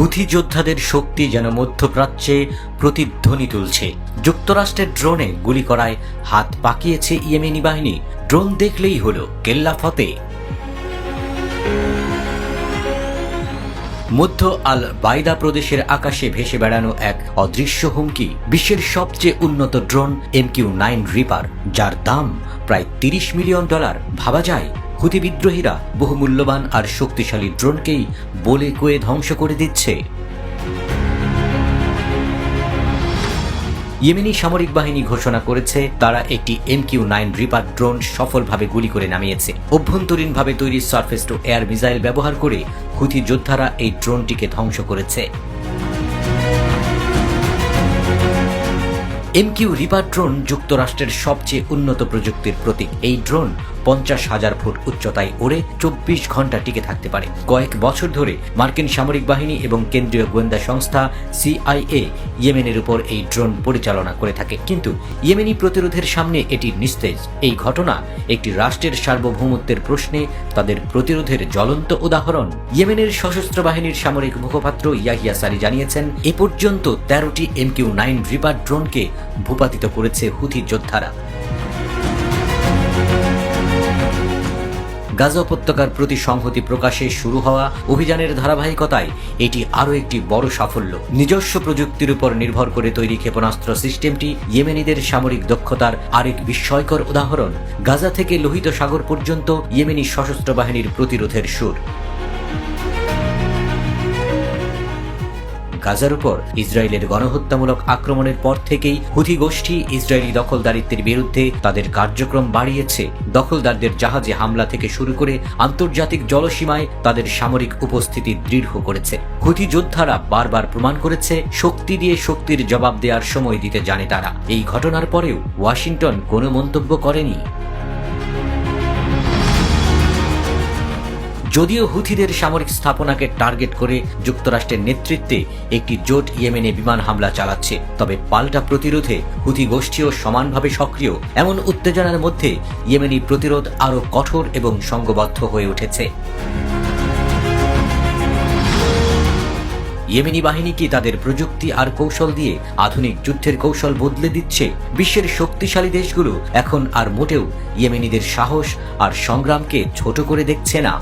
Houthi যোদ্ধাদের শক্তি যেন মধ্যপ্রাচ্যে প্রতিধ্বনি তুলছে। যুক্তরাষ্ট্রের ড্রোনে গুলি করায় হাত পাকিয়েছে ইয়েমেনি বাহিনী। ড্রোন দেখলেই হলো কেল্লা ফতে। মধ্য আল বাইদা প্রদেশের আকাশে ভেসে বেড়ানো এক অদৃশ্য হুমকি। বিশ্বের সবচেয়ে উন্নত ড্রোন এমকিউ নাইন রিপার, যার দাম প্রায় তিরিশ মিলিয়ন ডলার। ভাবা যায় হুতি বিদ্রোহীরা বহু মূল্যবান আর শক্তিশালী ড্রোনকেই বলে কয়ে ধ্বংস করে দিচ্ছে। ইয়েমেনি সামরিক বাহিনী ঘোষণা করেছে, তারা একটি এমকিউ নাইন রিপার ড্রোন সফলভাবে গুলি করে নামিয়েছে। অভ্যন্তরীণভাবে তৈরি সার্ফেস টু এয়ার মিসাইল ব্যবহার করে হুথি যোদ্ধারা এই ড্রোনটিকে ধ্বংস করেছে। এমকিউ রিপার ড্রোন যুক্তরাষ্ট্রের সবচেয়ে উন্নত প্রযুক্তির প্রতীক। এই ড্রোন পঞ্চাশ হাজার ফুট উচ্চতায় ওড়ে চব্বিশ ঘণ্টা টিকে থাকতে পারে। কয়েক বছর ধরে মার্কিন সামরিক বাহিনী এবং কেন্দ্রীয় গোয়েন্দা সংস্থা সিআইএ ইয়েমেনের উপর এই ড্রোন পরিচালনা করে থাকে। কিন্তু ইয়েমেনি প্রতিরোধের সামনে এটি নিস্তেজ। এই ঘটনা একটি রাষ্ট্রের সার্বভৌমত্বের প্রশ্নে তাদের প্রতিরোধের জ্বলন্ত উদাহরণ। ইয়েমেনের সশস্ত্র বাহিনীর সামরিক মুখপাত্র ইয়াহিয়া সারি জানিয়েছেন, এ পর্যন্ত তেরোটি এমকিউ নাইন রিপার ড্রোনকে ভূপাতিত করেছে হুথি যোদ্ধারা। গাজা উপত্যকার প্রতি সংহতি প্রকাশে শুরু হওয়া অভিযানের ধারাবাহিকতায় এটি আরও একটি বড় সাফল্য। নিজস্ব প্রযুক্তির উপর নির্ভর করে তৈরি ক্ষেপণাস্ত্র সিস্টেমটি ইয়েমেনিদের সামরিক দক্ষতার আরেক বিস্ময়কর উদাহরণ। গাজা থেকে লোহিত সাগর পর্যন্ত ইয়েমেনি সশস্ত্র বাহিনীর প্রতিরোধের সুর। গাজার উপর ইসরায়েলের গণহত্যামূলক আক্রমণের পর থেকেই হুথি গোষ্ঠী ইসরায়েলি দখলদারিত্বের বিরুদ্ধে তাদের কার্যক্রম বাড়িয়েছে। দখলদারদের জাহাজে হামলা থেকে শুরু করে আন্তর্জাতিক জলসীমায় তাদের সামরিক উপস্থিতি দৃঢ় করেছে। হুথি যোদ্ধারা বারবার প্রমাণ করেছে শক্তি দিয়ে শক্তির জবাব দেওয়ার সময় দিতে জানে তারা। এই ঘটনার পরেও ওয়াশিংটন কোনো মন্তব্য করেনি। যদিও হুথিদের সামরিক স্থাপনাকে টার্গেট করে যুক্তরাষ্ট্রের নেতৃত্বে একটি জোট ইয়েমেনে বিমান হামলা চালাচ্ছে, তবে পাল্টা প্রতিরোধে হুথি গোষ্ঠীও সমানভাবে সক্রিয়। এমন উত্তেজনার মধ্যে ইয়েমেনি প্রতিরোধ আরও কঠোর এবং সংঘবদ্ধ হয়ে উঠেছে। ইয়েমেনি বাহিনী কি তাদের প্রযুক্তি আর কৌশল দিয়ে আধুনিক যুদ্ধের কৌশল বদলে দিচ্ছে? বিশ্বের শক্তিশালী দেশগুলো এখন আর মোটেও ইয়েমেনিদের সাহস আর সংগ্রামকে ছোট করে দেখছে না।